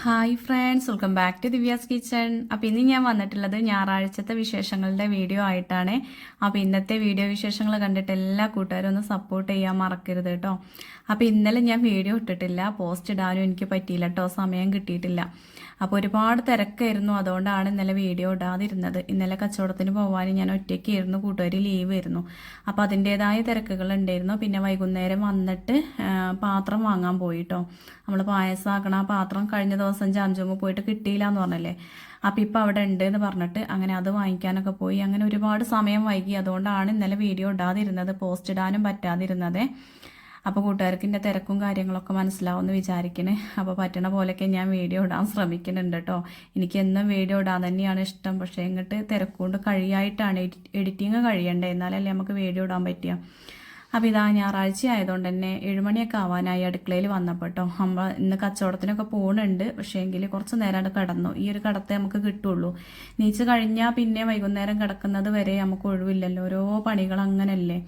Hi friends welcome back to Divya's kitchen അപ്പോൾ ഇന്ന് ഞാൻ വന്നിട്ടുള്ളത് ഞായറാഴ്ചത്തെ വിശേഷങ്ങളുടെ വീഡിയോ ആയിട്ടാണ്. അപ്പോൾ ഇന്നത്തെ വീഡിയോ വിശേഷങ്ങൾ കണ്ടിട്ട് എല്ലാ കൂട്ടുകാരും ഒന്ന് സപ്പോർട്ട് ചെയ്യാൻ മറക്കരുത് കേട്ടോ അപ്പോൾ ഇന്നലെ ഞാൻ വീഡിയോ ഇട്ടിട്ടില്ല പോസ്റ്റ് ഇടാനും എനിക്ക് പറ്റിയില്ല കേട്ടോ സമയം കിട്ടിയിട്ടില്ല. അപ്പോൾ ഒരുപാട് തിരക്കായിരുന്നു അതുകൊണ്ടാണ് ഇന്നലെ വീഡിയോ ഇടാതിരുന്നത്. ഇന്നലെ കച്ചവടത്തിന് പോകാൻ ഞാൻ ഒറ്റയ്ക്കായിരുന്നു കൂട്ടുകാർ ലീവ് ആയിരുന്നു. അപ്പോൾ അതിന്റേതായ തിരക്കുകൾ ഉണ്ടായിരുന്നു. പിന്നെ വൈകുന്നേരം വന്നിട്ട് പാത്രം വാങ്ങാൻ പോയിട്ടോ നമ്മൾ പായസമാക്കണ ആ പാത്രം കഴിഞ്ഞ ദിവസം ജാംജൂമ് പോയിട്ട് കിട്ടിയില്ല എന്ന് പറഞ്ഞല്ലേ? അപ്പം ഇപ്പം അവിടെ ഉണ്ട് എന്ന് പറഞ്ഞിട്ട് അങ്ങനെ അത് വാങ്ങിക്കാനൊക്കെ പോയി. അങ്ങനെ ഒരുപാട് സമയം വൈകി. അതുകൊണ്ടാണ് ഇന്നലെ വീഡിയോ ഇടാതിരുന്നത് പോസ്റ്റ് ഇടാനും പറ്റാതിരുന്നത്. അപ്പോൾ കൂട്ടുകാർക്ക് എന്റെ തിരക്കും കാര്യങ്ങളൊക്കെ മനസ്സിലാവുമെന്ന് വിചാരിക്കണേ. അപ്പോൾ പറ്റണ പോലെയൊക്കെ ഞാൻ വീഡിയോ ഇടാൻ ശ്രമിക്കുന്നുണ്ട് കേട്ടോ എനിക്ക് എന്നും വീഡിയോ ഇടാൻ തന്നെയാണ് ഇഷ്ടം. പക്ഷേ ഇങ്ങോട്ട് തിരക്കുകൊണ്ട് കഴിയായിട്ടാണ് എഡിറ്റിങ് കഴിയണ്ടേ? എന്നാലല്ലേ നമുക്ക് വീഡിയോ ഇടാൻ പറ്റുക. അപ്പോൾ ഇതാ ഞായറാഴ്ച ആയതുകൊണ്ട് തന്നെ ഏഴുമണിയൊക്കെ ആവാനായി അടുക്കളയിൽ വന്നപ്പോട്ടോ. അമ്മ ഇന്ന് കച്ചവടത്തിനൊക്കെ പോകുന്നുണ്ട് പക്ഷേ എങ്കിൽ കുറച്ച് നേരം കിടന്നു. ഈ ഒരു കടത്തെ നമുക്ക് കിട്ടുള്ളൂ. നീച്ച് കഴിഞ്ഞാൽ പിന്നെ വൈകുന്നേരം കിടക്കുന്നത് വരെ നമുക്ക് ഒഴിവില്ലല്ലോ. ഓരോ പണികൾ അങ്ങനല്ലേ.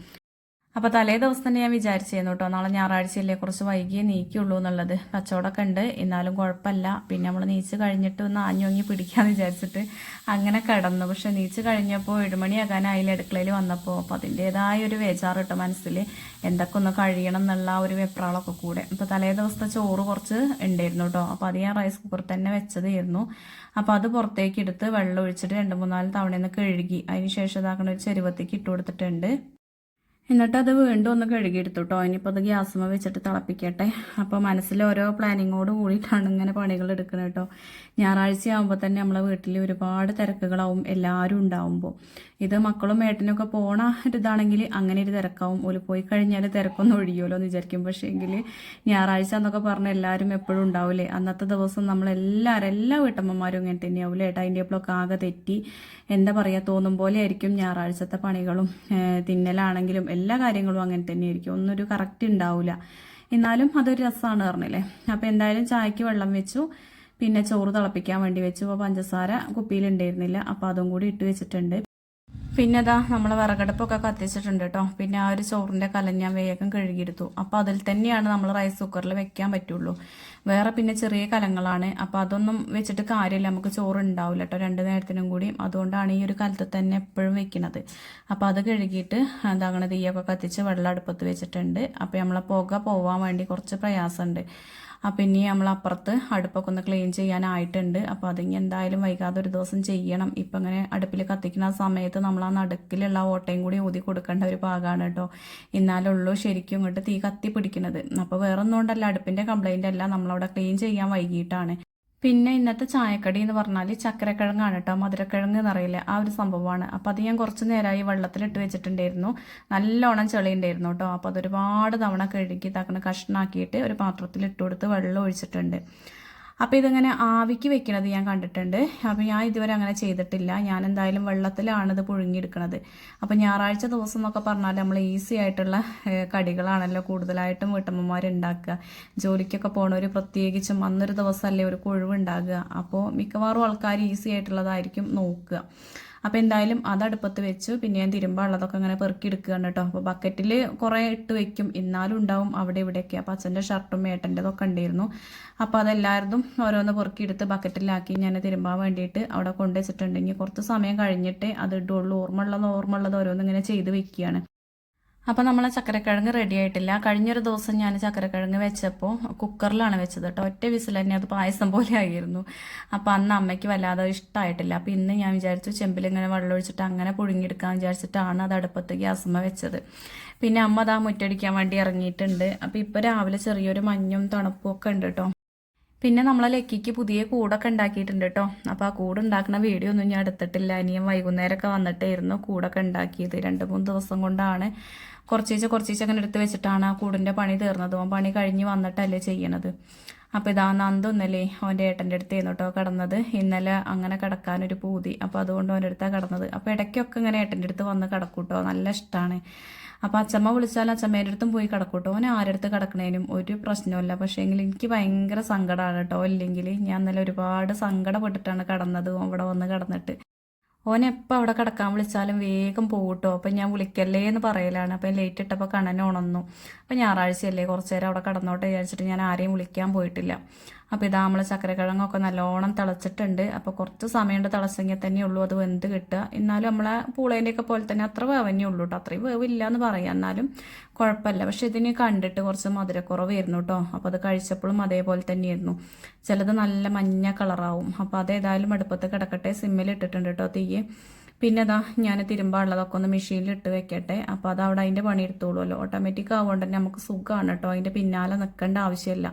അപ്പോൾ തലേ ദിവസം തന്നെ ഞാൻ വിചാരിച്ചിരുന്നു കേട്ടോ നാളെ ഞായറാഴ്ചയല്ലേ കുറച്ച് വൈകിയേ നീക്കുള്ളൂ എന്നുള്ളത്. കച്ചവടമൊക്കെ ഉണ്ട് എന്നാലും കുഴപ്പമില്ല. പിന്നെ നമ്മൾ നീച്ച് കഴിഞ്ഞിട്ട് ഒന്ന് ആഞ്ഞോങ്ങി പിടിക്കാന്ന് വിചാരിച്ചിട്ട് അങ്ങനെ കിടന്നു. പക്ഷെ നീച്ച് കഴിഞ്ഞപ്പോൾ ഏഴുമണിയാകാനായില്ല അടുക്കളയിൽ വന്നപ്പോൾ അപ്പോൾ അതിന്റെതായ ഒരു വേജാറ് കേട്ടോ മനസ്സിൽ എന്തൊക്കെ ഒന്ന് കഴിയണം എന്നുള്ള ഒരു വെപ്രാളൊക്കെ കൂടെ. അപ്പോൾ തലേ ദിവസത്തെ ചോറ് കുറച്ച് ഉണ്ടായിരുന്നു കേട്ടോ അപ്പോൾ അത് ഞാൻ റൈസ് കുക്കറിൽ തന്നെ വെച്ചതായിരുന്നു. അപ്പോൾ അത് പുറത്തേക്ക് എടുത്ത് വെള്ളം ഒഴിച്ചിട്ട് രണ്ട് മൂന്നാൽ തവണ കഴുകി. അതിന് ശേഷം ഇതാക്കണ ഒരു ചെരുവത്തേക്ക് ഇട്ട് കൊടുത്തിട്ടുണ്ട്. എന്നിട്ട് അത് വീണ്ടും ഒന്ന് കഴുകിയെടുത്തു കേട്ടോ ഇനിയിപ്പോൾ അത് ഗ്യാസ്മ വെച്ചിട്ട് തിളപ്പിക്കട്ടെ. അപ്പോൾ മനസ്സിൽ ഓരോ പ്ലാനിങ്ങോട് കൂടിയിട്ടാണ് ഇങ്ങനെ പണികൾ എടുക്കുന്നത് കേട്ടോ ഞായറാഴ്ച ആകുമ്പോൾ തന്നെ നമ്മളെ വീട്ടിൽ ഒരുപാട് തിരക്കുകളാവും എല്ലാവരും ഉണ്ടാവുമ്പോൾ ഇത് മക്കളും ഏട്ടനൊക്കെ പോണ ഒരിതാണെങ്കിൽ അങ്ങനെ ഒരു തിരക്കാവും. ഒരു പോയി കഴിഞ്ഞാൽ തിരക്കൊന്നും ഒഴിയുമല്ലോ എന്ന് വിചാരിക്കും. പക്ഷേ എങ്കിൽ ഞായറാഴ്ച എന്നൊക്കെ പറഞ്ഞാൽ എല്ലാവരും എപ്പോഴും ഉണ്ടാവില്ലേ അന്നത്തെ ദിവസം നമ്മളെല്ലാവരും എല്ലാ വീട്ടമ്മമാരും ഇങ്ങനെ തന്നെയാവില്ലേ ടൈം ടേബിളൊക്കെ ആകെ തെറ്റി. എന്താ പറയുക തോന്നും പോലെ ആയിരിക്കും ഞായറാഴ്ചത്തെ പണികളും തിന്നലാണെങ്കിലും എല്ലാ കാര്യങ്ങളും അങ്ങനെ തന്നെ തന്നെയായിരിക്കും. ഒന്നൊരു കറക്റ്റ് ഉണ്ടാവില്ല എന്നാലും അതൊരു രസമാണ് പറഞ്ഞില്ലേ? അപ്പോൾ എന്തായാലും ചായക്ക് വെള്ളം വെച്ചു. പിന്നെ ചോറ് തിളപ്പിക്കാൻ വേണ്ടി വെച്ചു. അപ്പോൾ പഞ്ചസാര കുപ്പിയിലുണ്ടായിരുന്നില്ല. അപ്പോൾ അതും കൂടി ഇട്ട് വെച്ചിട്ടുണ്ട്. പിന്നെ അതാ നമ്മൾ വിറകടുപ്പൊക്കെ കത്തിച്ചിട്ടുണ്ട് കേട്ടോ പിന്നെ ആ ഒരു ചോറിന്റെ കലം ഞാൻ വേഗം കഴുകിയെടുത്തു. അപ്പോൾ അതിൽ തന്നെയാണ് നമ്മൾ റൈസ് കുക്കറിൽ വെക്കാൻ പറ്റുള്ളൂ. വേറെ പിന്നെ ചെറിയ കലങ്ങളാണ്. അപ്പോൾ അതൊന്നും വെച്ചിട്ട് കാര്യമില്ല നമുക്ക് ചോറ് ഉണ്ടാവില്ല കേട്ടോ രണ്ട് നേരത്തിനും കൂടി. അതുകൊണ്ടാണ് ഈ ഒരു കാലത്ത് തന്നെ എപ്പോഴും വെക്കുന്നത് അപ്പോൾ അത് കഴുകിയിട്ട് എന്താകണ തീയൊക്കെ കത്തിച്ച് വെള്ളം അടുപ്പത്ത് വെച്ചിട്ടുണ്ട്. അപ്പോൾ നമ്മളെ പുക പോവാൻ വേണ്ടി കുറച്ച് പ്രയാസമുണ്ട് അപ്പം ഇനി നമ്മൾ അപ്പുറത്ത് അടുപ്പൊക്കെ ഒന്ന് ക്ലീൻ ചെയ്യാനായിട്ടുണ്ട്. അപ്പോൾ അതിങ്ങി എന്തായാലും വൈകാതെ ഒരു ദിവസം ചെയ്യണം. ഇപ്പം അങ്ങനെ അടുപ്പിൽ കത്തിക്കുന്ന സമയത്ത് നമ്മൾ ആ നടുക്കിലുള്ള ഓട്ടയും കൂടി ഊതി കൊടുക്കേണ്ട ഒരു ഭാഗമാണ് കേട്ടോ. എന്നാലുള്ളൂ ശരിക്കും ഇങ്ങോട്ട് തീ കത്തി പിടിക്കുന്നത് അപ്പോൾ വേറെ ഒന്നും കൊണ്ടല്ല അടുപ്പിന്റെ കംപ്ലൈന്റ് അല്ല. നമ്മളവിടെ ക്ലീൻ ചെയ്യാൻ വൈകിട്ടാണ്. പിന്നെ ഇന്നത്തെ ചായക്കടി എന്ന് പറഞ്ഞാൽ ചക്കരക്കിഴങ്ങാണ് കേട്ടോ മധുരക്കിഴങ്ങ് എന്നറിയില്ല. ആ ഒരു സംഭവമാണ്. അപ്പോൾ അത് ഞാൻ കുറച്ച് നേരമായി വെള്ളത്തിലിട്ട് വെച്ചിട്ടുണ്ടായിരുന്നു. നല്ലോണം ചെളി ഉണ്ടായിരുന്നു കേട്ടോ അപ്പോൾ അതൊരുപാട് തവണ കഴുകി തക്കണ കഷ്ണാക്കിയിട്ട് ഒരു പാത്രത്തിൽ ഇട്ട് കൊടുത്ത് വെള്ളം ഒഴിച്ചിട്ടുണ്ട്. അപ്പോൾ ഇതിങ്ങനെ ആവിക്ക് വെക്കണത് ഞാൻ കണ്ടിട്ടുണ്ട്. അപ്പോൾ ഞാൻ ഇതുവരെ അങ്ങനെ ചെയ്തിട്ടില്ല. ഞാൻ എന്തായാലും വെള്ളത്തിലാണ് ഇത് പുഴുങ്ങിയെടുക്കണത്. അപ്പോൾ ഞായറാഴ്ച ദിവസം എന്നൊക്കെ പറഞ്ഞാൽ നമ്മൾ ഈസി ആയിട്ടുള്ള കടികളാണല്ലോ കൂടുതലായിട്ടും വീട്ടമ്മമാർ ഉണ്ടാക്കുക ജോലിക്കൊക്കെ പോണവർ പ്രത്യേകിച്ചും അന്നൊരു ദിവസമല്ലേ ഒരു കൊഴിവുണ്ടാകുക. അപ്പോൾ മിക്കവാറും ആൾക്കാർ ഈസി ആയിട്ടുള്ളതായിരിക്കും നോക്കുക. അപ്പോൾ എന്തായാലും അത് അടുപ്പത്ത് വെച്ചു. പിന്നെ ഞാൻ തിരുമ്പാനുള്ളതൊക്കെ ഇങ്ങനെ പെറുക്കി എടുക്കുകയാണ് കേട്ടോ. അപ്പോൾ ബക്കറ്റിൽ കുറേ ഇട്ട് വെക്കും. എന്നാലും ഉണ്ടാവും അവിടെ ഇവിടെയൊക്കെ. അപ്പോൾ അച്ഛന്റെ ഷർട്ടും ഏട്ടന്റെതൊക്കെ ഉണ്ടായിരുന്നു. അപ്പോൾ അതെല്ലാവരും ഓരോന്ന് പെറുക്കി എടുത്ത് ബക്കറ്റിലാക്കി ഞാൻ തിരുമ്പാൻ വേണ്ടിയിട്ട് അവിടെ കൊണ്ടുവച്ചിട്ടുണ്ടെങ്കിൽ കുറച്ച് സമയം കഴിഞ്ഞിട്ട് അത് ഇടുള്ളൂ ഓർമ്മ ഉള്ളത് ഓർമ്മ ഉള്ളത് ഓരോന്ന് ഇങ്ങനെ ചെയ്ത് വെക്കുകയാണ്. അപ്പോൾ നമ്മളെ ചക്കരക്കിഴങ്ങ് റെഡി ആയിട്ടില്ല. കഴിഞ്ഞൊരു ദിവസം ഞാൻ ചക്കരക്കിഴങ്ങ് വെച്ചപ്പോൾ കുക്കറിലാണ് വെച്ചത് കേട്ടോ. ഒറ്റ വിസിൽ തന്നെ അത് പായസം പോലെ ആയിരുന്നു. അപ്പോൾ അന്ന് അമ്മയ്ക്ക് വല്ലാതെ ഇഷ്ടമായിട്ടില്ല അപ്പോൾ ഇന്ന് ഞാൻ വിചാരിച്ചു ചെമ്പിൽ ഇങ്ങനെ വെള്ളം ഒഴിച്ചിട്ട് അങ്ങനെ പുഴുങ്ങിയെടുക്കാൻ വിചാരിച്ചിട്ടാണ് അത് അടുപ്പത്ത് ഗ്യാസമ്മ വെച്ചത്. പിന്നെ അമ്മ അതാ മുറ്റടിക്കാൻ വേണ്ടി ഇറങ്ങിയിട്ടുണ്ട്. അപ്പോൾ ഇപ്പോൾ രാവിലെ ചെറിയൊരു മഞ്ഞും തണുപ്പും ഒക്കെ ഉണ്ട് കേട്ടോ. പിന്നെ നമ്മളെ ലക്കിക്ക് പുതിയ കൂടൊക്കെ ഉണ്ടാക്കിയിട്ടുണ്ട് കേട്ടോ. അപ്പോൾ ആ കൂട് ഉണ്ടാക്കുന്ന വീഡിയോ ഒന്നും ഞാൻ എടുത്തിട്ടില്ല. ഇനിയും വൈകുന്നേരമൊക്കെ വന്നിട്ടായിരുന്നു കൂടൊക്കെ ഉണ്ടാക്കിയത്. രണ്ട് മൂന്ന് ദിവസം കൊണ്ടാണ് കുറച്ചീച്ച കുറച്ചീച്ച അങ്ങനെ എടുത്ത് വെച്ചിട്ടാണ് ആ കൂടിന്റെ പണി തീർന്നത്. ഓൻ പണി കഴിഞ്ഞ് വന്നിട്ടല്ലേ ചെയ്യണത്. അപ്പോൾ ഇതാ നന്ദൊന്നല്ലേ അവന്റെ ഏട്ടന്റെ അടുത്ത് കേട്ടോ കിടന്നത്. ഇന്നലെ അങ്ങനെ കിടക്കാനൊരു പൂതി. അപ്പോൾ അതുകൊണ്ട് അവന്റെ അടുത്താണ് കിടന്നത്. അപ്പോൾ ഇടയ്ക്കൊക്കെ ഇങ്ങനെ ഏട്ടന്റെ അടുത്ത് വന്ന് കിടക്കൂട്ടോ നല്ല ഇഷ്ടമാണ് അപ്പോൾ അച്ചമ്മ വിളിച്ചാൽ അച്ചമ്മേന്റെ അടുത്തും പോയി കിടക്കൂട്ടോ അവൻ ആരുടെ അടുത്ത് കിടക്കണേനും ഒരു പ്രശ്നമില്ല പക്ഷേ എങ്കിൽ എനിക്ക് ഭയങ്കര സങ്കടമാണ് കേട്ടോ. ഇല്ലെങ്കിൽ ഞാൻ ഇന്നലെ ഒരുപാട് സങ്കടപ്പെട്ടിട്ടാണ് കിടന്നത്. അവിടെ വന്ന് കിടന്നിട്ട്. ഓൻ അവിടെ കിടക്കാൻ വിളിച്ചാലും വേഗം പോകട്ടോ അപ്പം ഞാൻ വിളിക്കല്ലേ എന്ന് പറയലാണ്. അപ്പം ലേറ്റ് ഇട്ടപ്പോൾ കണ്ണൻ ഉണന്നു. അപ്പം ഞായറാഴ്ചയല്ലേ കുറച്ച് നേരം അവിടെ കിടന്നോട്ടെ വിചാരിച്ചിട്ട് ഞാൻ ആരെയും വിളിക്കാൻ പോയിട്ടില്ല. അപ്പോൾ ഇതാ നമ്മൾ ചക്കരക്കിഴങ്ങൊക്കെ നല്ലോണം തിളച്ചിട്ടുണ്ട്. അപ്പോൾ കുറച്ച് സമയം തിളച്ചെങ്കിൽ തന്നെ ഉള്ളൂ. അത് വെന്ത് കിട്ടുക. എന്നാലും നമ്മളെ പൂളേന്റെയൊക്കെ പോലെ തന്നെ അത്ര വേവന്നേ ഉള്ളൂ കേട്ടോ അത്രയും വേവില്ല എന്ന് പറയാം. എന്നാലും കുഴപ്പമില്ല. പക്ഷെ ഇതിന് കണ്ടിട്ട് കുറച്ച് മധുരക്കുറവായിരുന്നു കേട്ടോ അപ്പോൾ അത് കഴിച്ചപ്പോഴും അതേപോലെ തന്നെയായിരുന്നു. ചിലത് നല്ല മഞ്ഞ കളറാവും. അപ്പോൾ അത് ഏതായാലും അടുപ്പത്ത് കിടക്കട്ടെ. സിമ്മിൽ ഇട്ടിട്ടുണ്ട് കേട്ടോ തീയെ പിന്നെ അതാ ഞാൻ തിരുമ്പാനുള്ളതൊക്കെ ഒന്ന് മെഷീനിൽ ഇട്ട് വെക്കട്ടെ. അപ്പോൾ അത് അവിടെ അതിന്റെ പണി എടുത്തോളുമല്ലോ ഓട്ടോമാറ്റിക് ആവുകൊണ്ട് തന്നെ നമുക്ക് സുഖമാണ് കേട്ടോ അതിന്റെ പിന്നാലെ നിൽക്കേണ്ട ആവശ്യമില്ല.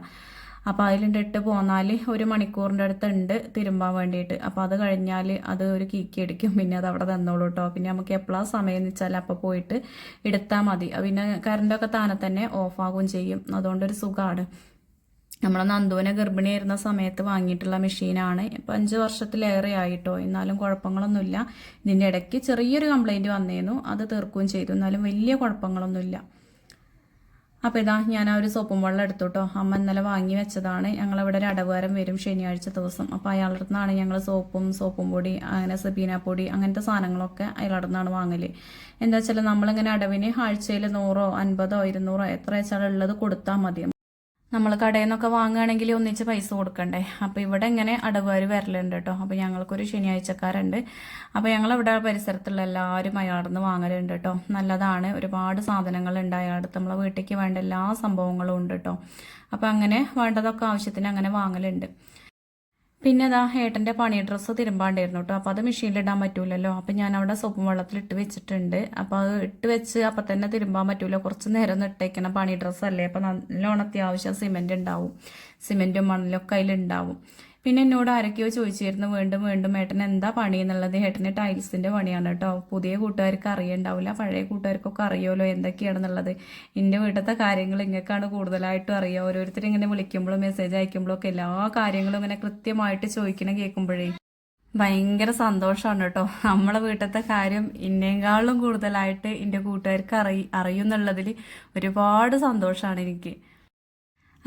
അപ്പോൾ അതിലിട്ട് ഇട്ട് പോന്നാൽ ഒരു മണിക്കൂറിന്റെ അടുത്തുണ്ട് തിരുമ്പാൻ വേണ്ടിയിട്ട്. അപ്പോൾ അത് കഴിഞ്ഞാൽ അത് ഒരു കീക്കി അടിക്കും. പിന്നെ അത് അവിടെ തന്നോളൂ കേട്ടോ പിന്നെ നമുക്ക് എപ്പോഴാണ് സമയം എന്ന് വെച്ചാൽ അപ്പോൾ പോയിട്ട് എടുത്താൽ മതി. പിന്നെ കറണ്ടൊക്കെ താനെ തന്നെ ഓഫാകുകയും ചെയ്യും. അതുകൊണ്ടൊരു സുഖമാണ് നമ്മൾ നന്ദുവിനെ ഗർഭിണിയായിരുന്ന സമയത്ത് വാങ്ങിയിട്ടുള്ള മെഷീനാണ് ഇപ്പം അഞ്ച് വർഷത്തിലേറെ ആയിട്ടോ എന്നാലും കുഴപ്പങ്ങളൊന്നുമില്ല. ഇതിന്റെ ഇടയ്ക്ക് ചെറിയൊരു കംപ്ലൈന്റ് വന്നിരുന്നു അത് തീർക്കുകയും ചെയ്തു. എന്നാലും വലിയ കുഴപ്പങ്ങളൊന്നുമില്ല. അപ്പോൾ ഇതാ ഞാൻ ആ ഒരു സോപ്പും വെള്ളം എടുത്തോട്ടോ. അമ്മ ഇന്നലെ വാങ്ങി വെച്ചതാണ്. ഞങ്ങളിവിടെ ഒരു അടവുകാരൻ വരും ശനിയാഴ്ച ദിവസം. അപ്പോൾ അയാളുടെ നിന്നാണ് ഞങ്ങൾ സോപ്പും സോപ്പും പൊടി അങ്ങനെ സബീന പൊടി അങ്ങനത്തെ സാധനങ്ങളൊക്കെ അയാളുടെ നിന്നാണ് വാങ്ങൽ. എന്താ വെച്ചാൽ നമ്മളിങ്ങനെ അടവിന് ആഴ്ചയിൽ നൂറോ അൻപതോ ഇരുന്നൂറോ എത്ര വെച്ചാൽ ഉള്ളത് കൊടുത്താൽ മതി. നമ്മൾ കടയിൽ നിന്നൊക്കെ വാങ്ങുകയാണെങ്കിൽ ഒന്നിച്ച് പൈസ കൊടുക്കണ്ടേ? അപ്പോൾ ഇവിടെ ഇങ്ങനെ അടവുകാർ വരലുണ്ട് കേട്ടോ. അപ്പോൾ ഞങ്ങൾക്കൊരു ശനിയാഴ്ചക്കാരുണ്ട്. അപ്പോൾ ഞങ്ങളിവിടെ പരിസരത്തുള്ള എല്ലാവരും അയാളുടെ നിന്ന് വാങ്ങലുണ്ട് കേട്ടോ. നല്ലതാണ്. ഒരുപാട് സാധനങ്ങളുണ്ട് അയാളുടെ നമ്മളെ വീട്ടിലേക്ക് വേണ്ട എല്ലാ സംഭവങ്ങളും ഉണ്ട് കേട്ടോ. അപ്പോൾ അങ്ങനെ വേണ്ടതൊക്കെ ആവശ്യത്തിന് അങ്ങനെ വാങ്ങലുണ്ട്. പിന്നെ അതാ ഏട്ടന്റെ പണി ഡ്രസ്സ് തിരുമ്പാണ്ടായിരുന്നു കേട്ടോ അപ്പോൾ അത് മെഷീനിൽ ഇടാൻ പറ്റൂലല്ലോ. അപ്പോൾ ഞാൻ അവിടെ സോപ്പും വെള്ളത്തിൽ ഇട്ട് വെച്ചിട്ടുണ്ട്. അപ്പോൾ അത് ഇട്ട് വെച്ച് അപ്പം തന്നെ തിരുമ്പാൻ പറ്റൂല. കുറച്ച് നേരം ഒന്ന് ഇട്ടേക്കണം പണി ഡ്രസ്സല്ലേ അപ്പോൾ നല്ലോണം അത്യാവശ്യം സിമെന്റ് ഉണ്ടാവും. സിമെന്റും മണലൊക്കെ അതിലുണ്ടാവും പിന്നെ എന്നോട് ആരൊക്കെയോ ചോദിച്ചിരുന്നു വീണ്ടും വീണ്ടും ഏട്ടൻ എന്താ പണി? എന്നുള്ളത്. ഏട്ടന് ടൈൽസിന്റെ പണിയാണ് കേട്ടോ പുതിയ കൂട്ടുകാർക്ക് അറിയണ്ടാവില്ല പഴയ കൂട്ടുകാർക്കൊക്കെ അറിയുമല്ലോ എന്തൊക്കെയാണെന്നുള്ളത്. എന്റെ വീട്ടിലത്തെ കാര്യങ്ങൾ ഇങ്ങക്കാണ് കൂടുതലായിട്ടും അറിയുക. ഓരോരുത്തർ ഇങ്ങനെ വിളിക്കുമ്പോഴും മെസ്സേജ് അയക്കുമ്പോഴും ഒക്കെ എല്ലാ കാര്യങ്ങളും ഇങ്ങനെ കൃത്യമായിട്ട് ചോദിക്കണം കേൾക്കുമ്പോഴേ ഭയങ്കര സന്തോഷമാണ് കേട്ടോ നമ്മളെ വീട്ടിലത്തെ കാര്യം ഇന്നേക്കാളും കൂടുതലായിട്ട് എന്റെ കൂട്ടുകാർക്ക് അറിയ അറിയുന്നുള്ളതിൽ ഒരുപാട് സന്തോഷമാണ് എനിക്ക്.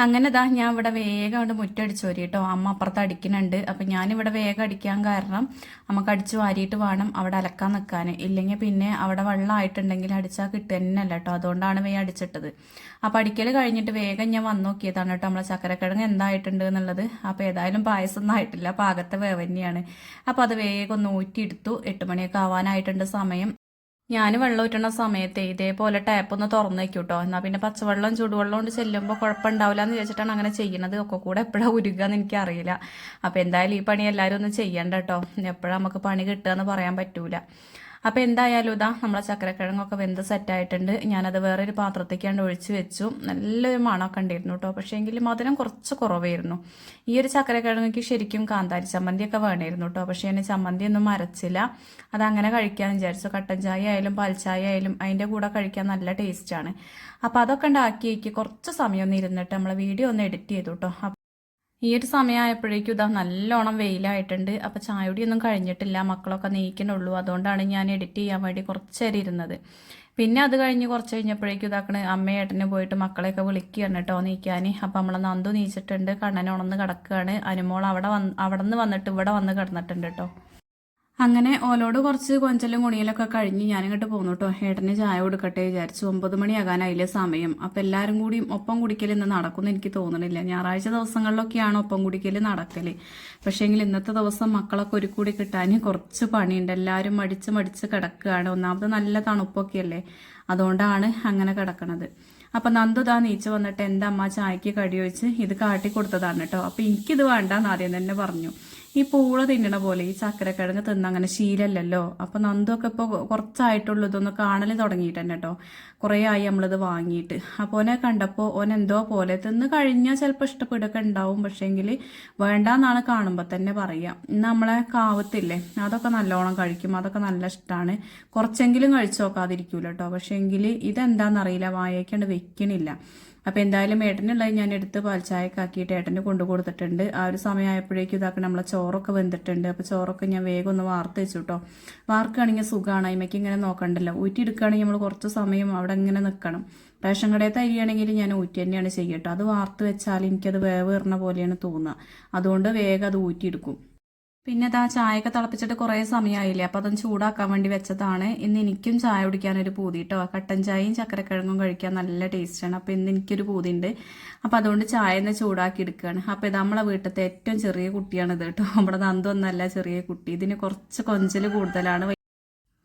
അങ്ങനെ ദാ ഞാൻ ഇവിടെ വേഗം അവിടെ മുറ്റടിച്ച് വരി കേട്ടോ അമ്മ അപ്പുറത്ത് അടിക്കുന്നുണ്ട്. അപ്പം ഞാനിവിടെ വേഗം അടിക്കാൻ കാരണം നമുക്ക് അടിച്ചു വാരിയിട്ട് വേണം അവിടെ അലക്കാൻ നിൽക്കാൻ. ഇല്ലെങ്കിൽ പിന്നെ അവിടെ വെള്ളമായിട്ടുണ്ടെങ്കിൽ അടിച്ചാൽ കിട്ടുക തന്നെയല്ല കേട്ടോ അതുകൊണ്ടാണ് വേഗം അടിച്ചിട്ടത്. അപ്പം അടിക്കൽ കഴിഞ്ഞിട്ട് വേഗം ഞാൻ വന്നു നോക്കിയതാണ് കേട്ടോ നമ്മളെ ചക്കരക്കിഴങ്ങ് എന്തായിട്ടുണ്ട് എന്നുള്ളത്. അപ്പോൾ ഏതായാലും പായസം ഒന്നും ആയിട്ടില്ല. പാകത്തെ വേവന്നെയാണ് അപ്പോൾ അത് വേഗം ഒന്ന് ഊറ്റിയെടുത്തു. എട്ട് മണിയൊക്കെ ആവാനായിട്ടുണ്ട് സമയം. ഞാൻ വെള്ളം ഊറ്റണ സമയത്ത് ഇതേപോലെ ടാപ്പ് ഒന്ന് തുറന്നു കേട്ടോ എന്നാൽ പിന്നെ പച്ചവെള്ളം ചൂടുവെള്ളം കൊണ്ട് ചെല്ലുമ്പോൾ കുഴപ്പമുണ്ടാവില്ല എന്ന് വെച്ചിട്ടാണ് അങ്ങനെ ചെയ്യുന്നത്. ഒക്കെ കൂടെ എപ്പോഴാണ് ഉരുക എന്ന് എനിക്കറിയില്ല. അപ്പോൾ എന്തായാലും ഈ പണി എല്ലാവരും ഒന്ന് ചെയ്യണ്ട കേട്ടോ എപ്പോഴാണ് നമുക്ക് പണി കിട്ടുക എന്ന് പറയാൻ പറ്റൂല. അപ്പോൾ എന്തായാലും ഇതാ നമ്മളെ ചക്കരക്കിഴങ്ങൊക്കെ വെന്ത് സെറ്റായിട്ടുണ്ട് ഞാനത് വേറൊരു പാത്രത്തേക്കാണ്ട് ഒഴിച്ച് വെച്ചു. നല്ലൊരു മണമൊക്കെ ഉണ്ടായിരുന്നു കേട്ടോ. പക്ഷേ എങ്കിൽ മധുരം കുറച്ച് കുറവായിരുന്നു. ഈ ഒരു ചക്കരക്കിഴങ്ങയ്ക്ക് ശരിക്കും കാന്താരി ചമ്മന്തിയൊക്കെ വേണമായിരുന്നു കേട്ടോ. പക്ഷേ എന്നെ ചമ്മന്തി ഒന്നും അരച്ചില്ല അതങ്ങനെ കഴിക്കാമെന്ന് വിചാരിച്ചു. കട്ടൻ ചായ ആയാലും പാൽച്ചായ ചായ ആയാലും അതിന്റെ കൂടെ കഴിക്കാൻ നല്ല ടേസ്റ്റാണ് അപ്പോൾ അതൊക്കെ ഉണ്ടാക്കിയേക്ക് കുറച്ച് സമയം ഒന്ന് ഇരുന്നിട്ട് നമ്മളെ വീഡിയോ ഒന്ന് എഡിറ്റ് ചെയ്തു കേട്ടോ. ഈ ഒരു സമയമായപ്പോഴേക്കും ഇതാ നല്ലോണം വെയിലായിട്ടുണ്ട്. അപ്പോൾ ചായയൊടിയൊന്നും കഴിഞ്ഞിട്ടില്ല. മക്കളൊക്കെ നീക്കണുള്ളൂ അതുകൊണ്ടാണ് ഞാൻ എഡിറ്റ് ചെയ്യാൻ വേണ്ടി കുറച്ചേരം ഇരുന്നത്. പിന്നെ അത് കഴിഞ്ഞ് കുറച്ച് കഴിഞ്ഞപ്പോഴേക്കും ഇതാക്കണ് അമ്മയേട്ടന് പോയിട്ട് മക്കളെയൊക്കെ വിളിക്കുകയാണ് കേട്ടോ നീക്കാൻ അപ്പോൾ നമ്മളെ നന്ദു നീച്ചിട്ടുണ്ട്. കണ്ണൻ ഉണന്ന് കിടക്കുകയാണ്. അനുമോൾ അവിടെ വന്ന് അവിടെ നിന്ന് വന്നിട്ട് ഇവിടെ വന്ന് കിടന്നിട്ടുണ്ട് കേട്ടോ. അങ്ങനെ ഓലോട് കുറച്ച് കൊഞ്ചലും കുണിയലൊക്കെ കഴിഞ്ഞ് ഞാനിങ്ങോട്ട് പോന്നു കേട്ടോ ഏട്ടന് ചായ കൊടുക്കട്ടെ വിചാരിച്ചു. ഒമ്പത് മണിയാകാനായില്ലേ സമയം. അപ്പം എല്ലാവരും കൂടിയും ഒപ്പം കുടിക്കൽ ഇന്ന് നടക്കുമെന്ന് എനിക്ക് തോന്നണില്ല. ഞായറാഴ്ച ദിവസങ്ങളിലൊക്കെയാണ് ഒപ്പം കുടിക്കൽ നടക്കൽ. പക്ഷേങ്കിൽ ഇന്നത്തെ ദിവസം മക്കളൊക്കെ ഒരു കൂടി കിട്ടാൻ കുറച്ച് പണിയുണ്ട്. എല്ലാവരും മടിച്ച് മടിച്ച് കിടക്കുകയാണ്. ഒന്നാമത് നല്ല തണുപ്പൊക്കെയല്ലേ. അതുകൊണ്ടാണ് അങ്ങനെ കിടക്കണത്. അപ്പം നന്ദു താ നീച്ച് വന്നിട്ട് എന്റെ അമ്മ ചായക്ക് കടി വെച്ച് ഇത് കാട്ടി കൊടുത്തതാണ് കേട്ടോ അപ്പം എനിക്കിത് വേണ്ടെന്ന് ആദ്യം തന്നെ പറഞ്ഞു. ഈ പൂള തിന്നണ പോലെ ഈ ചക്കരക്കിഴങ്ങ് തിന്ന അങ്ങനെ ശീലല്ലല്ലോ. അപ്പൊ നന്ദൊക്കെ ഇപ്പോൾ കുറച്ചായിട്ടുള്ളൂ ഇതൊന്ന് കാണൽ തുടങ്ങിയിട്ട് തന്നെ കേട്ടോ കുറേ ആയി നമ്മളിത് വാങ്ങിയിട്ട്. അപ്പോൾ ഓനെ കണ്ടപ്പോൾ ഓൻ എന്തോ പോലെ തിന്ന് കഴിഞ്ഞാൽ ചിലപ്പോൾ ഇഷ്ടപ്പെടുക ഉണ്ടാവും പക്ഷേങ്കിൽ വേണ്ടാന്നാണ് കാണുമ്പോൾ തന്നെ പറയാ. ഇന്ന് നമ്മളെ കാവത്തില്ലേ അതൊക്കെ നല്ലോണം കഴിക്കും അതൊക്കെ നല്ല ഇഷ്ടമാണ് കുറച്ചെങ്കിലും കഴിച്ചു നോക്കാതിരിക്കൂല കേട്ടോ പക്ഷേങ്കിൽ ഇതെന്താണെന്നറിയില്ല വായക്കാണ്ട് വെക്കണില്ല. അപ്പോൾ എന്തായാലും ഏട്ടനുള്ളത് ഞാൻ എടുത്ത് പാൽച്ചായക്കാക്കിയിട്ട് ഏട്ടന് കൊണ്ടു കൊടുത്തിട്ടുണ്ട്. ആ ഒരു സമയമായപ്പോഴേക്കും ഇതാക്കി നമ്മളെ ചോറൊക്കെ വെന്തിട്ടുണ്ട്. അപ്പോൾ ചോറൊക്കെ ഞാൻ വേഗം ഒന്ന് വാർത്ത് വെച്ചു കേട്ടോ വാർക്കുകയാണെങ്കിൽ സുഖമാണ് അമ്മയ്ക്ക് ഇങ്ങനെ നോക്കണ്ടല്ലോ. ഊറ്റിയെടുക്കുകയാണെങ്കിൽ നമ്മൾ കുറച്ച് സമയം അവിടെ ഇങ്ങനെ നിൽക്കണം. റേഷൻ കടയത്തെ അരിയാണെങ്കിൽ ഞാൻ ഊറ്റി തന്നെയാണ് ചെയ്യട്ടോ അത് വാർത്ത് വെച്ചാൽ എനിക്കത് വേവ് ഇറണ പോലെയാണ് തോന്നുക. അതുകൊണ്ട് വേഗം അത് ഊറ്റിയെടുക്കും. പിന്നെ ആ ചായയൊക്കെ തിളപ്പിച്ചിട്ട് കുറേ സമയമായില്ലേ അപ്പോൾ അതൊന്ന് ചൂടാക്കാൻ വേണ്ടി വെച്ചതാണ്. ഇന്ന് എനിക്കും ചായ കുടിക്കാനൊരു പൂതി കേട്ടോ കട്ടൻ ചായയും ചക്കരക്കിഴങ്ങും കഴിക്കാൻ നല്ല ടേസ്റ്റാണ്. അപ്പോൾ ഇന്ന് എനിക്കൊരു പൂതി ഉണ്ട് അപ്പോൾ അതുകൊണ്ട് ചായ ഒന്ന് ചൂടാക്കി എടുക്കുകയാണ് അപ്പോൾ ഇത് നമ്മളെ വീട്ടിലത്തെ ഏറ്റവും ചെറിയ കുട്ടിയാണ് ഇത് കേട്ടോ. നമ്മുടെ നന്ദൊന്നല്ല ചെറിയ കുട്ടി. ഇതിന് കുറച്ച് കൊഞ്ചൽ കൂടുതലാണ്.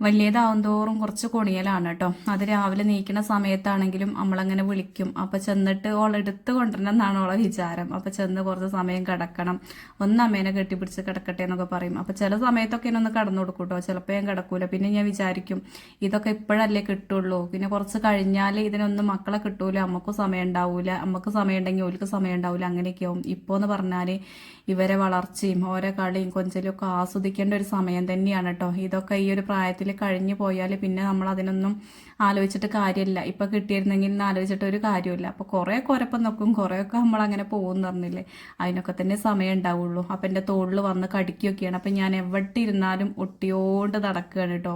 വലിയതാവും തോറും കുറച്ച് കൊണിയലാണ് കേട്ടോ. അത് രാവിലെ നീക്കുന്ന സമയത്താണെങ്കിലും നമ്മളങ്ങനെ വിളിക്കും. അപ്പൊ ചെന്നിട്ട് ഓൾ എടുത്ത് കൊണ്ടുവരണം എന്നാണ് ഓളെ വിചാരം. അപ്പൊ ചെന്ന് കുറച്ച് സമയം കിടക്കണം. ഒന്ന് അമ്മേനെ കെട്ടിപ്പിടിച്ച് കിടക്കട്ടെ എന്നൊക്കെ പറയും. അപ്പൊ ചില സമയത്തൊക്കെ എന്നെ ഒന്ന് കടന്നു കൊടുക്കും കേട്ടോ. ചിലപ്പോൾ ഞാൻ കിടക്കൂല. പിന്നെ ഞാൻ വിചാരിക്കും ഇതൊക്കെ ഇപ്പോഴല്ലേ കിട്ടുള്ളൂ. പിന്നെ കുറച്ച് കഴിഞ്ഞാൽ ഇതിനൊന്നും മക്കളെ കിട്ടൂല. അമ്മക്കും സമയം ഉണ്ടാവൂല. അമ്മയ്ക്ക് സമയം ഉണ്ടെങ്കിൽ ഓർക്ക് സമയം ഉണ്ടാവൂല. അങ്ങനെയൊക്കെയാവും ഇപ്പോൾ എന്ന് പറഞ്ഞാൽ ഇവരെ വളർച്ചയും ഓരോ കളിയും കൊഞ്ചലും ഒക്കെ ആസ്വദിക്കേണ്ട ഒരു സമയം തന്നെയാണ് കേട്ടോ ഇതൊക്കെ ഈ ഒരു പ്രായത്തിൽ കഴിഞ്ഞു പോയാൽ പിന്നെ നമ്മൾ അതിനൊന്നും ആലോചിച്ചിട്ട് കാര്യമില്ല. ഇപ്പം കിട്ടിയിരുന്നെങ്കിൽ ഇന്ന് ആലോചിച്ചിട്ട് ഒരു കാര്യമില്ല അപ്പോൾ കുറേ കുരപ്പം നോക്കും. കുറേയൊക്കെ നമ്മൾ അങ്ങനെ പോകുമെന്ന് പറഞ്ഞില്ലേ? അതിനൊക്കെ തന്നെ സമയം ഉണ്ടാവുള്ളൂ. അപ്പം എന്റെ തോളിൽ വന്ന് കടിക്കുകയൊക്കെയാണ് അപ്പം ഞാൻ എവിടെ ഇരുന്നാലും ഒട്ടിയോണ്ട് നടക്കുകയാണ് കേട്ടോ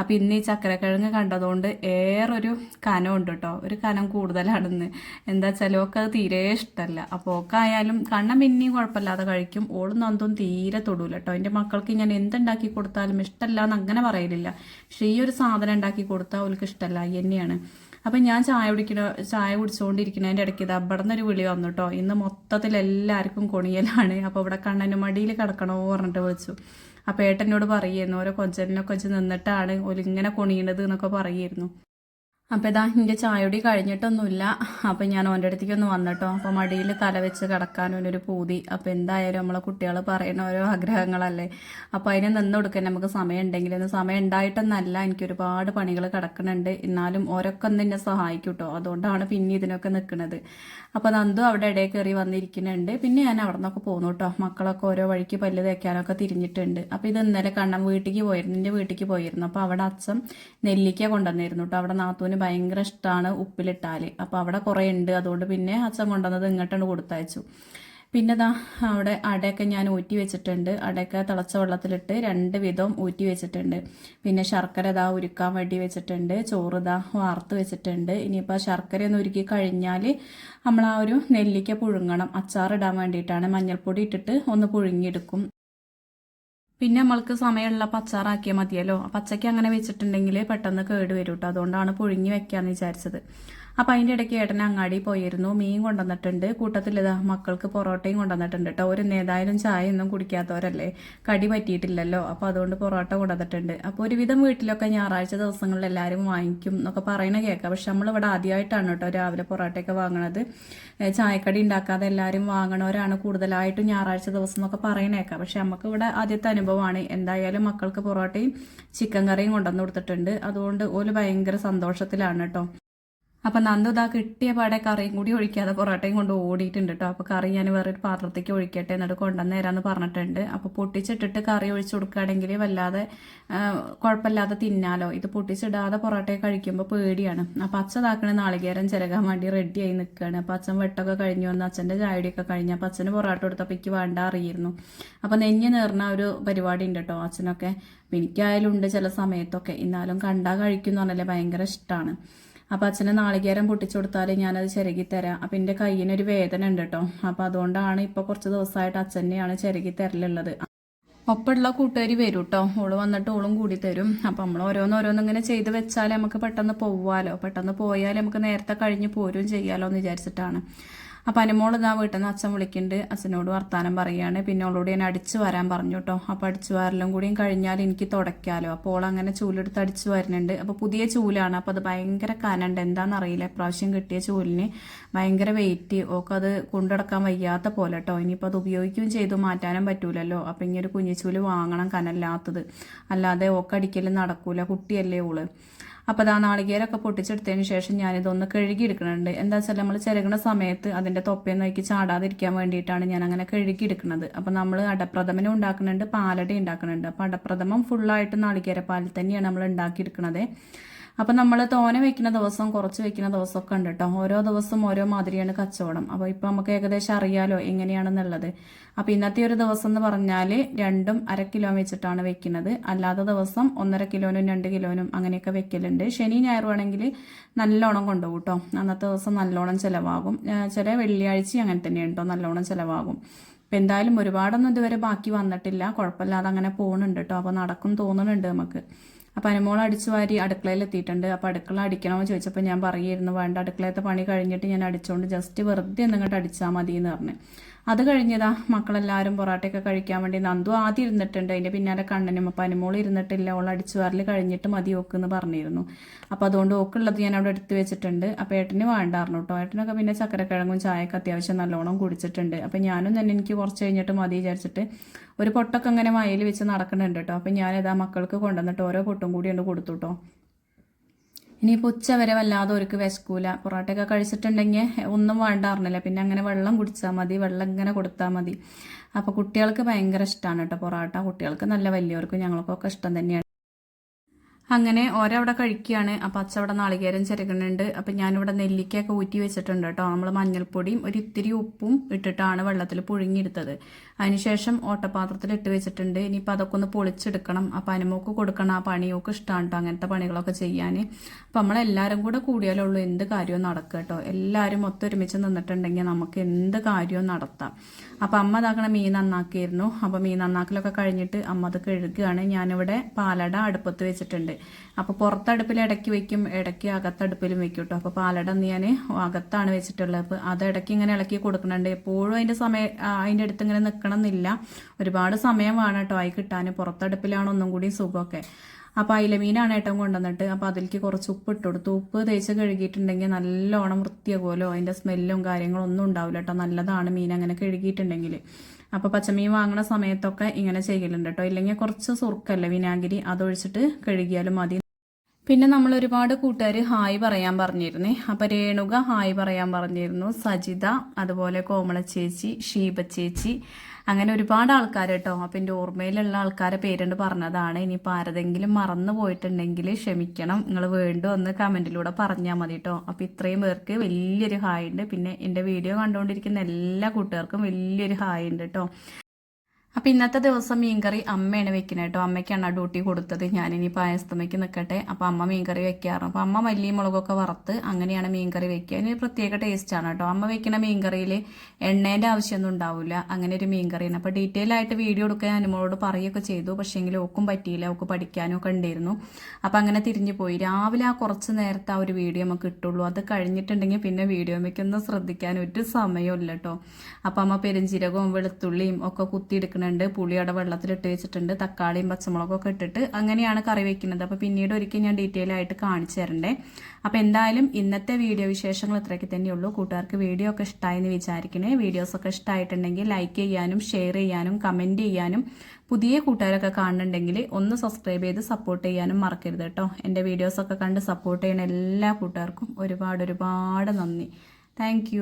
അപ്പം ഇന്ന് ഈ ചക്കരക്കിഴങ്ങ് കണ്ടതുകൊണ്ട് ഏറെ ഒരു കനം ഉണ്ട് കേട്ടോ ഒരു കനം കൂടുതലാണെന്ന്. എന്താ വെച്ചാൽ ഒക്കെ അത് തീരെ ഇഷ്ടമല്ല അപ്പോൾ ഒക്കെ ആയാലും കണ്ണം പിന്നെയും കുഴപ്പമില്ലാതെ കഴിക്കും. ഓളും നന്ദും തീരെ തൊടൂല കേട്ടോ എന്റെ മക്കൾക്ക് ഞാൻ എന്തുണ്ടാക്കി കൊടുത്താലും ഇഷ്ടമല്ല എന്ന് അങ്ങനെ പറയലില്ല. പക്ഷേ ഈ ഒരു സാധനം ഉണ്ടാക്കി കൊടുത്താൽ അവൾക്ക് ഇഷ്ടമല്ല തന്നെയാണ്. അപ്പം ഞാൻ ചായ കുടിക്കണ ചായ കുടിച്ചുകൊണ്ടിരിക്കുന്നതിന്റെ ഇടയ്ക്ക് ഇത് അവിടെ നിന്നൊരു വിളി വന്നു കേട്ടോ ഇന്ന് മൊത്തത്തിൽ എല്ലാവർക്കും കൊണിയലാണ്. അപ്പോൾ ഇവിടെ കണ്ണനും മടിയിൽ കിടക്കണോ പറഞ്ഞിട്ട് വിളിച്ചു. അപ്പോൾ ഏട്ടനോട് പറയുമായിരുന്നു ഓരോ കൊഞ്ചലിനൊക്കെ വെച്ച് നിന്നിട്ടാണ് ഒലിങ്ങനെ കൊണിയണത് എന്നൊക്കെ പറയുമായിരുന്നു അപ്പോൾ ഇതാ എന്റെ ചായയൊടി കഴിഞ്ഞിട്ടൊന്നുമില്ല. അപ്പോൾ ഞാൻ ഓന്റെ അടുത്തേക്ക് ഒന്ന് വന്നിട്ടോ. അപ്പോൾ മടിയിൽ തല വെച്ച് കിടക്കാനും ഒരു പൂതി. അപ്പോൾ എന്തായാലും നമ്മളെ കുട്ടികൾ പറയുന്ന ഓരോ ആഗ്രഹങ്ങളല്ലേ. അപ്പോൾ അതിനെ നിന്ന് കൊടുക്കാൻ നമുക്ക് സമയം ഉണ്ടെങ്കിൽ സമയം ഉണ്ടായിട്ടൊന്നല്ല. എനിക്ക് ഒരുപാട് പണികൾ കിടക്കുന്നുണ്ട്. എന്നാലും ഓരോക്കെ ഒന്ന് എന്നെ സഹായിക്കും കേട്ടോ അതുകൊണ്ടാണ് പിന്നെ ഇതിനൊക്കെ നിൽക്കുന്നത്. അപ്പോൾ നന്ദു അവിടെ ഇടയിൽ കയറി വന്നിരിക്കുന്നുണ്ട്. പിന്നെ ഞാൻ അവിടെ നിന്നൊക്കെ പോന്നു കേട്ടോ. മക്കളൊക്കെ ഓരോ വഴിക്ക് പല്ല് തേക്കാനൊക്കെ തിരിഞ്ഞിട്ടുണ്ട്. അപ്പോൾ ഇത് ഇന്നലെ കണ്ണം വീട്ടിലേക്ക് പോയിരുന്നു. എന്റെ വീട്ടിലേക്ക് പോയിരുന്നു. അപ്പോൾ അവിടെ അച്ഛൻ നെല്ലിക്ക കൊണ്ടുവന്നിരുന്നു കേട്ടോ. അവിടെ നാത്തൂന് ഭയങ്കര ഇഷ്ടമാണ് ഉപ്പിലിട്ടാൽ അപ്പോൾ അവിടെ കുറേ ഉണ്ട് അതുകൊണ്ട് പിന്നെ അച്ഛൻ കൊണ്ടുവന്നത് ഇങ്ങോട്ടാണ് കൊടുത്തയച്ചു. പിന്നെ ദാ അവിടെ അടയൊക്കെ ഞാൻ ഊറ്റി വെച്ചിട്ടുണ്ട്. അടയൊക്കെ തിളച്ച വെള്ളത്തിലിട്ട് രണ്ട് വിധം ഊറ്റി വെച്ചിട്ടുണ്ട്. പിന്നെ ശർക്കര ഇതാ ഉരുക്കാൻ വേണ്ടി വെച്ചിട്ടുണ്ട്. ചോറ് ഇതാ വാർത്ത് വെച്ചിട്ടുണ്ട്. ഇനിയിപ്പോൾ ശർക്കര ഒന്ന് ഉരുക്കി കഴിഞ്ഞാൽ നമ്മൾ ആ ഒരു നെല്ലിക്ക പുഴുങ്ങണം. അച്ചാറിടാൻ വേണ്ടിയിട്ടാണ്. മഞ്ഞൾപ്പൊടി ഇട്ടിട്ട് ഒന്ന് പുഴുങ്ങിയെടുക്കും. പിന്നെ നമ്മൾക്ക് സമയമുള്ള പച്ചാറാക്കിയാൽ മതിയല്ലോ. പച്ചയ്ക്ക് അങ്ങനെ വെച്ചിട്ടുണ്ടെങ്കിൽ പെട്ടെന്ന് കേട് വരും കേട്ടോ അതുകൊണ്ടാണ് പുഴുങ്ങി വെക്കാന്ന് വിചാരിച്ചത്. അപ്പം അതിന്റെ ഇടയ്ക്ക് ഏട്ടൻ അങ്ങാടി പോയിരുന്നു. മീൻ കൊണ്ടുവന്നിട്ടുണ്ട്. കൂട്ടത്തിൽ ഇതാ മക്കൾക്ക് പൊറോട്ടയും കൊണ്ടുവന്നിട്ടുണ്ട് കേട്ടോ ഒരു ഏതായാലും ചായ ഒന്നും കുടിക്കാത്തവരല്ലേ? കടി പറ്റിയിട്ടില്ലല്ലോ. അപ്പോൾ അതുകൊണ്ട് പൊറോട്ട കൊണ്ടുവന്നിട്ടുണ്ട്. അപ്പോൾ ഒരുവിധം വീട്ടിലൊക്കെ ഞായറാഴ്ച ദിവസങ്ങളിൽ എല്ലാവരും വാങ്ങിക്കും എന്നൊക്കെ പറയണ കേൾക്കാം പക്ഷെ നമ്മളിവിടെ ആദ്യമായിട്ടാണ് കേട്ടോ രാവിലെ പൊറോട്ടയൊക്കെ വാങ്ങണത്. ചായക്കടി ഉണ്ടാക്കാതെ എല്ലാവരും വാങ്ങണവരാണ് കൂടുതലായിട്ടും ഞായറാഴ്ച ദിവസം എന്നൊക്കെ പറയണേക്കാം പക്ഷെ നമുക്ക് ഇവിടെ ആദ്യത്തെ അനുഭവമാണ് എന്തായാലും മക്കൾക്ക് പൊറോട്ടയും ചിക്കൻ കറിയും കൊണ്ടുവന്ന് കൊടുത്തിട്ടുണ്ട്. അതുകൊണ്ട് ഓൽ ഭയങ്കര സന്തോഷത്തിലാണ് കേട്ടോ അപ്പം നന്ദു ഇതാ കിട്ടിയ പാടെ കറിയും കൂടി ഒഴിക്കാതെ പൊറോട്ടയും കൊണ്ട് ഓടിയിട്ടുണ്ട് കേട്ടോ അപ്പോൾ കറി ഞാൻ വേറൊരു പാത്രത്തേക്ക് ഒഴിക്കട്ടെ എന്നിട്ട് കൊണ്ടുവന്ന് തരാമെന്ന് പറഞ്ഞിട്ടുണ്ട്. അപ്പോൾ പൊട്ടിച്ചിട്ടിട്ട് കറി ഒഴിച്ചു കൊടുക്കുകയാണെങ്കിൽ വല്ലാതെ കുഴപ്പമില്ലാതെ തിന്നാലോ. ഇത് പൊട്ടിച്ചിടാതെ പൊറോട്ടയെ കഴിക്കുമ്പോൾ പേടിയാണ്. അപ്പോൾ അച്ഛൻ ഇതാക്കണ നാളികേരം ചിരകാൻ വേണ്ടി റെഡിയായി നിൽക്കുകയാണ് അപ്പോൾ അച്ഛൻ വെട്ടൊക്കെ കഴിഞ്ഞു വന്ന് അച്ഛന്റെ ചായടിയൊക്കെ കഴിഞ്ഞു അപ്പോൾ അച്ഛന് പൊറോട്ട കൊടുത്തപ്പോൾ എനിക്ക് വേണ്ട അറിയിരുന്നു അപ്പോൾ നെഞ്ഞ് നേർന്ന ഒരു പരിപാടി ഉണ്ട് കേട്ടോ അച്ഛനൊക്കെ. എനിക്കായാലും ഉണ്ട് ചില സമയത്തൊക്കെ. എന്നാലും കണ്ടാ കഴിക്കുന്നു പറഞ്ഞാലേ ഭയങ്കര ഇഷ്ടമാണ് അപ്പോൾ അച്ഛന് നാളികേരം പൊട്ടിച്ചു കൊടുത്താൽ ഞാനത് ചിരകി തരാം അപ്പം എന്റെ കയ്യിനൊരു വേദന ഉണ്ട് കേട്ടോ അപ്പോൾ അതുകൊണ്ടാണ് ഇപ്പോൾ കുറച്ച് ദിവസമായിട്ട് അച്ഛനെയാണ് ചിരകി തരലുള്ളത് ഒപ്പമുള്ള കൂട്ടുകാരി വരും കേട്ടോ ഓൾ വന്നിട്ട് ഓളും കൂടി തരും. അപ്പം നമ്മൾ ഓരോന്ന് ഇങ്ങനെ ചെയ്ത് വെച്ചാൽ നമുക്ക് പെട്ടെന്ന് പോവാലോ. പെട്ടെന്ന് പോയാൽ നമുക്ക് നേരത്തെ കഴിഞ്ഞ് പോരും ചെയ്യാലോ എന്ന് വിചാരിച്ചിട്ടാണ്. അപ്പം അനുമോൾ ഇതാ വീട്ടിൽ നിന്ന് അച്ഛൻ വിളിക്കുന്നുണ്ട് അച്ഛനോട് വർത്താനം പറയുകയാണ് പിന്നെ അവളോട് ഞാൻ അടിച്ചു വരാൻ പറഞ്ഞു കേട്ടോ അപ്പോൾ അടിച്ചു വരലും കൂടിയും കഴിഞ്ഞാൽ എനിക്ക് തുടയ്ക്കാലോ. അപ്പോൾ അങ്ങനെ ചൂലെടുത്ത് അടിച്ചു വരുന്നുണ്ട്. അപ്പോൾ പുതിയ ചൂലാണ്. അപ്പോൾ അത് ഭയങ്കര കനണ്ട്. എന്താണെന്നറിയില്ല പ്രാവശ്യം കിട്ടിയ ചൂലിന് ഭയങ്കര വെയിറ്റ്. ഒക്കെ അത് കൊണ്ടുനടക്കാൻ വയ്യാത്ത പോലെ കേട്ടോ ഇനിയിപ്പോൾ അത് ഉപയോഗിക്കുകയും ചെയ്തു. മാറ്റാനും പറ്റൂലല്ലോ. അപ്പം ഇങ്ങനെ ഒരു കുഞ്ഞിച്ചൂൽ വാങ്ങണം കനല്ലാത്തത്. അല്ലാതെ ഓക്കടിക്കലും നടക്കൂല. കുട്ടിയല്ലേ ഓൾ. അപ്പോൾ അതാ നാളികേരൊക്കെ പൊട്ടിച്ചെടുത്തതിന് ശേഷം ഞാനിതൊന്ന് കഴുകിയെടുക്കുന്നുണ്ട് എന്താ വെച്ചാൽ നമ്മൾ ചിരകണ സമയത്ത് അതിന്റെ തൊപ്പയും നോക്കി ചാടാതിരിക്കാൻ വേണ്ടിയിട്ടാണ് ഞാൻ അങ്ങനെ കഴുകിയെടുക്കുന്നത് അപ്പോൾ നമ്മൾ അടപ്രഥമനും ഉണ്ടാക്കുന്നുണ്ട് പാലട ഉണ്ടാക്കുന്നുണ്ട്. അപ്പോൾ അടപ്രഥമം ഫുള്ളായിട്ട് നാളികേര പാലിൽ തന്നെയാണ് നമ്മൾ ഉണ്ടാക്കിയെടുക്കുന്നത് അപ്പം നമ്മൾ തോനെ വെക്കുന്ന ദിവസം കുറച്ച് വെക്കുന്ന ദിവസമൊക്കെ ഉണ്ട് കേട്ടോ ഓരോ ദിവസം ഓരോ മാതിരിയാണ് കച്ചവടം. അപ്പോൾ ഇപ്പൊ നമുക്ക് ഏകദേശം അറിയാലോ എങ്ങനെയാണെന്നുള്ളത്. അപ്പോൾ ഇന്നത്തെ ഒരു ദിവസം എന്ന് പറഞ്ഞാൽ രണ്ടും അര കിലോ വെച്ചിട്ടാണ് വെക്കുന്നത്. അല്ലാത്ത ദിവസം ഒന്നര കിലോനും രണ്ട് കിലോനും അങ്ങനെയൊക്കെ വെക്കലുണ്ട്. ശനി ഞായറുവാണെങ്കിൽ നല്ലോണം കൊണ്ടുപോകും കേട്ടോ അന്നത്തെ ദിവസം നല്ലോണം ചിലവാകും. ചില വെള്ളിയാഴ്ച അങ്ങനെ തന്നെയാണ് കേട്ടോ നല്ലോണം ചിലവാകും. അപ്പം എന്തായാലും ഒരുപാടൊന്നും ഇതുവരെ ബാക്കി വന്നിട്ടില്ല. കുഴപ്പമില്ലാതെ അങ്ങനെ പോകുന്നുണ്ട് കേട്ടോ അപ്പോൾ നടക്കും തോന്നുന്നുണ്ട് നമുക്ക്. അപ്പോൾ അനുമോൾ അടിച്ചു വാരി അടുക്കളയിൽ എത്തിയിട്ടുണ്ട് അപ്പോൾ അടുക്കള അടിക്കണമെന്ന് ചോദിച്ചപ്പോൾ ഞാൻ പറയുമായിരുന്നു വേണ്ട അടുക്കളയത്തെ പണി കഴിഞ്ഞിട്ട് ഞാൻ അടിച്ചുകൊണ്ട് ജസ്റ്റ് വെറുതെ എന്നിങ്ങോട്ട് അടിച്ചാൽ മതി എന്ന് പറഞ്ഞു. അത് കഴിഞ്ഞതാ മക്കളെല്ലാവരും പൊറാട്ടയൊക്കെ കഴിക്കാൻ വേണ്ടി നന്ദു ആദ്യം ഇരുന്നിട്ടുണ്ട്. അതിന്റെ പിന്നാലെ കണ്ണനും അപ്പം അനുമോൾ ഇരുന്നിട്ടില്ല. ഓൾ അടിച്ചു വാരൽ കഴിഞ്ഞിട്ട് മതി ഓക്കെന്ന് പറഞ്ഞിരുന്നു. അപ്പോൾ അതുകൊണ്ട് ഓക്കുള്ളത് ഞാൻ അവിടെ എടുത്തു വെച്ചിട്ടുണ്ട്. അപ്പോൾ ഏട്ടന് വേണ്ടായിരുന്നു കേട്ടോ. ഏട്ടനൊക്കെ പിന്നെ ചക്കരക്കിഴങ്ങും ചായയൊക്കെ അത്യാവശ്യം നല്ലോണം കുടിച്ചിട്ടുണ്ട്. അപ്പോൾ ഞാനും തന്നെ എനിക്ക് കുറച്ച് കഴിഞ്ഞിട്ട് മതി വിചാരിച്ചിട്ട് ഒരു പൊട്ടൊക്കെ അങ്ങനെ മയിൽ വെച്ച് നടക്കുന്നുണ്ട് കേട്ടോ. അപ്പം ഞാനിതാ മക്കൾക്ക് കൊണ്ടുവന്നിട്ട് ഓരോ പൊട്ടും കൂടി ഉണ്ട് കൊടുത്തു കേട്ടോ. ഇനിയിപ്പോൾ ഉച്ച വരെ വല്ലാതെ ഒരുക്ക് വിശക്കൂല. പൊറോട്ടയൊക്കെ കഴിച്ചിട്ടുണ്ടെങ്കിൽ ഒന്നും വേണ്ട അറിഞ്ഞില്ല പിന്നെ അങ്ങനെ വെള്ളം കുടിച്ചാൽ മതി. വെള്ളം ഇങ്ങനെ കൊടുത്താൽ മതി. അപ്പോൾ കുട്ടികൾക്ക് ഭയങ്കര ഇഷ്ടമാണ് കേട്ടോ പൊറോട്ട. കുട്ടികൾക്ക് നല്ല വലിയവർക്കും ഞങ്ങൾക്കൊക്കെ ഇഷ്ടം തന്നെയാണ് അങ്ങനെ ഓരവിടെ കഴിക്കുകയാണ്. അപ്പം അച്ഛ അവിടെ നാളികേരം ചെറുകുന്നുണ്ട് അപ്പം ഞാനിവിടെ നെല്ലിക്കയൊക്കെ ഊറ്റി വെച്ചിട്ടുണ്ട് കേട്ടോ. നമ്മൾ മഞ്ഞൾപ്പൊടിയും ഒരു ഇത്തിരി ഉപ്പും ഇട്ടിട്ടാണ് വെള്ളത്തിൽ പുഴുങ്ങിയെടുത്തത്. അതിനുശേഷം ഓട്ടപാത്രത്തിൽ ഇട്ട് വെച്ചിട്ടുണ്ട്. ഇനിയിപ്പോൾ അതൊക്കെ ഒന്ന് പൊളിച്ചെടുക്കണം. അപ്പം അനുമോക്ക് കൊടുക്കണം. ആ പണിയൊക്കെ ഇഷ്ടമാണ് കേട്ടോ അങ്ങനത്തെ പണികളൊക്കെ ചെയ്യാൻ അപ്പം നമ്മളെല്ലാവരും കൂടെ കൂടിയാലേ ഉള്ളൂ എന്ത് കാര്യവും നടക്കുക കേട്ടോ എല്ലാവരും ഒത്തൊരുമിച്ച് നിന്നിട്ടുണ്ടെങ്കിൽ നമുക്ക് എന്ത് കാര്യവും നടത്താം. അപ്പം അമ്മ ഇതാക്കണ മീൻ നന്നാക്കിയിരുന്നു. അപ്പം മീൻ നന്നാക്കലൊക്കെ കഴിഞ്ഞിട്ട് അമ്മ അത് കഴുകുകയാണ് ഞാനിവിടെ പാലട അടുപ്പത്ത് വെച്ചിട്ടുണ്ട്. അപ്പോൾ പുറത്തടുപ്പിൽ ഇടയ്ക്ക് വെക്കും ഇടയ്ക്ക് അകത്തടുപ്പിലും വെക്കും കേട്ടോ അപ്പോൾ പാലട ഞാൻ അകത്താണ് വെച്ചിട്ടുള്ളത്. അപ്പോൾ അത് ഇടയ്ക്ക് ഇങ്ങനെ ഇളക്കി കൊടുക്കുന്നുണ്ട്. എപ്പോഴും അതിന്റെ സമയം അതിന്റെ അടുത്ത് ഇങ്ങനെ നിൽക്കണം എന്നില്ല ഒരുപാട് സമയം വേണം കേട്ടോ ആയി കിട്ടാൻ പുറത്തടുപ്പിലാണ് ഒന്നും കൂടി സുഖമൊക്കെ. അപ്പോൾ അയിലമീനാണ് ഏട്ടൻ കൊണ്ടുവന്നിട്ട്. അപ്പോൾ അതിലേക്ക് കുറച്ച് ഉപ്പ് ഇട്ട് കൊടുത്തു. ഉപ്പ് തേച്ച് കഴുകിയിട്ടുണ്ടെങ്കിൽ നല്ലോണം വൃത്തിയാകുമല്ലോ. അതിന്റെ സ്മെല്ലും കാര്യങ്ങളും ഒന്നും ഉണ്ടാവില്ല കേട്ടോ. നല്ലതാണ് മീൻ അങ്ങനെ കഴുകിയിട്ടുണ്ടെങ്കിൽ. അപ്പോൾ പച്ചമീൻ വാങ്ങുന്ന സമയത്തൊക്കെ ഇങ്ങനെ ചെയ്യലുണ്ട് കേട്ടോ. ഇല്ലെങ്കിൽ കുറച്ച് സുർക്കല്ലേ വിനാഗിരി അതൊഴിച്ചിട്ട് കഴുകിയാലും മതി. പിന്നെ നമ്മൾ ഒരുപാട് കൂട്ടുകാർ ഹായ് പറയാൻ പറഞ്ഞിരുന്നേ. അപ്പോൾ രേണുക ഹായ് പറയാൻ പറഞ്ഞിരുന്നു. സജിത അതുപോലെ കോമള ചേച്ചി ഷീബ ചേച്ചി അങ്ങനെ ഒരുപാട് ആൾക്കാർ കേട്ടോ. അപ്പം എന്റെ ഓർമ്മയിലുള്ള ആൾക്കാരെ പേരുണ്ട് പറഞ്ഞതാണ് ഇനിയിപ്പോൾ ആരതെങ്കിലും മറന്നു പോയിട്ടുണ്ടെങ്കിൽ ക്ഷമിക്കണം നിങ്ങൾ വീണ്ടും ഒന്ന് കമന്റിലൂടെ പറഞ്ഞാൽ മതി കേട്ടോ. അപ്പോൾ ഇത്രയും പേർക്ക് വലിയൊരു ഹായ് ഉണ്ട്. പിന്നെ എന്റെ വീഡിയോ കണ്ടുകൊണ്ടിരിക്കുന്ന എല്ലാ കൂട്ടുകാർക്കും വലിയൊരു ഹായ് ഉണ്ട് കേട്ടോ. അപ്പം ഇന്നത്തെ ദിവസം മീൻകറി അമ്മയാണ് വെക്കുന്നത് കേട്ടോ. അമ്മയ്ക്കാണ് ഡ്യൂട്ടി കൊടുത്തത്. ഞാനിനി പായസത്തമ്മയ്ക്ക് നിൽക്കട്ടെ അപ്പോൾ അമ്മ മീൻകറി വെക്കാറ്. അപ്പോൾ അമ്മ മല്ലി മുളകൊക്കെ വറുത്ത് അങ്ങനെയാണ് മീൻകറി വെക്കുക. അതിന് പ്രത്യേക ടേസ്റ്റാണ് കേട്ടോ. അമ്മ വെക്കുന്ന മീൻകറിയിൽ എണ്ണേന്റെ ആവശ്യമൊന്നും ഉണ്ടാവില്ല അങ്ങനെ ഒരു മീൻകറിയാണ്. അപ്പോൾ ഡീറ്റെയിൽ ആയിട്ട് വീഡിയോ എടുക്കാൻ അനുമോളോട് പറയുകയൊക്കെ ചെയ്തു. പക്ഷേങ്കിൽ ഓക്കും പറ്റിയില്ല. ഒക്കെ പഠിക്കാനും ഒക്കെ ഉണ്ടായിരുന്നു. അപ്പോൾ അങ്ങനെ തിരിഞ്ഞു പോയി. രാവിലെ ആ കുറച്ച് നേരത്തെ ആ ഒരു വീഡിയോ നമുക്ക് കിട്ടുള്ളൂ. അത് കഴിഞ്ഞിട്ടുണ്ടെങ്കിൽ പിന്നെ വീഡിയോ വെക്കുന്ന ശ്രദ്ധിക്കാൻ ഒരു സമയമില്ല കേട്ടോ. അപ്പോൾ അമ്മ പെരുംജീരകവും വെളുത്തുള്ളിയും ഒക്കെ കുത്തിയെടുക്കണം വെക്കുന്നുണ്ട് പുളിയുടെ വെള്ളത്തിലിട്ട് വെച്ചിട്ടുണ്ട് തക്കാളിയും പച്ചമുളകും ഒക്കെ ഇട്ടിട്ട് അങ്ങനെയാണ് കറി വെക്കുന്നത്. അപ്പോൾ പിന്നീട് ഒരിക്കൽ ഞാൻ ഡീറ്റെയിൽ ആയിട്ട് കാണിച്ചു തരണ്ടേ. അപ്പോൾ എന്തായാലും ഇന്നത്തെ വീഡിയോ വിശേഷങ്ങൾ ഇത്രയ്ക്ക് തന്നെയുള്ളൂ കൂട്ടുകാർക്ക് വീഡിയോ ഒക്കെ ഇഷ്ടമായെന്ന് വിചാരിക്കണേ. വീഡിയോസൊക്കെ ഇഷ്ടമായിട്ടുണ്ടെങ്കിൽ ലൈക്ക് ചെയ്യാനും ഷെയർ ചെയ്യാനും കമന്റ് ചെയ്യാനും പുതിയ കൂട്ടുകാരൊക്കെ കാണുന്നുണ്ടെങ്കിൽ ഒന്ന് സബ്സ്ക്രൈബ് ചെയ്ത് സപ്പോർട്ട് ചെയ്യാനും മറക്കരുത് കേട്ടോ. എന്റെ വീഡിയോസൊക്കെ കണ്ട് സപ്പോർട്ട് ചെയ്യുന്ന എല്ലാ കൂട്ടുകാർക്കും ഒരുപാട് ഒരുപാട് നന്ദി. താങ്ക്